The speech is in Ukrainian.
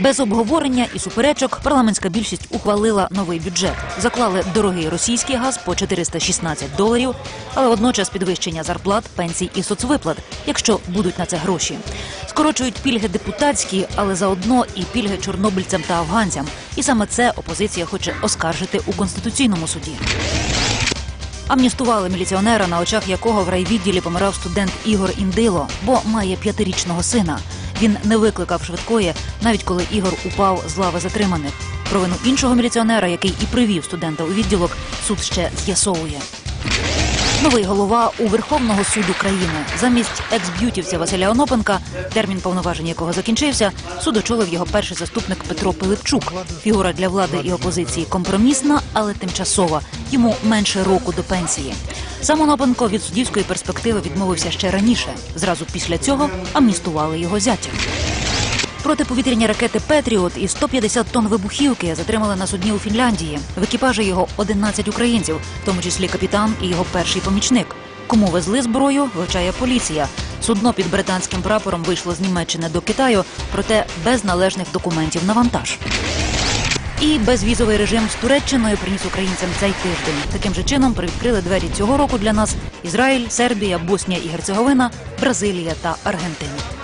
Без обговорення і суперечок парламентська більшість ухвалила новий бюджет. Заклали дорогий російський газ по 416 доларів, але водночас підвищення зарплат, пенсій і соцвиплат, якщо будуть на це гроші. Скорочують пільги депутатські, але заодно і пільги чорнобильцям та афганцям. І саме це опозиція хоче оскаржити у конституційному суді. Амністували міліціонера, на очах якого в райвідділі помирав студент Ігор Індило, бо має п'ятирічного сина. Він не викликав швидкої, навіть коли Ігор упав з лави затриманих. Провину іншого міліціонера, який і привів студента у відділок, суд ще з'ясовує. Новий голова у Верховного суду країни замість екс-б'ютівця Василя Онопенка, термін повноважень якого закінчився, суд очолив його перший заступник Петро Пилипчук. Фігура для влади і опозиції компромісна, але тимчасова. Йому менше року до пенсії. Сам Онопенко від суддівської перспективи відмовився ще раніше. Зразу після цього амністували його зятя. Протиповітряні ракети Петріот і 150 тонн вибухівки затримали на судні у Фінляндії. В екіпажі його 11 українців, в тому числі капітан і його перший помічник. Кому везли зброю, вивчає поліція. Судно під британським прапором вийшло з Німеччини до Китаю, проте без належних документів на вантаж. І безвізовий режим з Туреччиною приніс українцям цей тиждень. Таким же чином привідкрили двері цього року для нас Ізраїль, Сербія, Боснія і Герцеговина, Бразилія та Аргентина.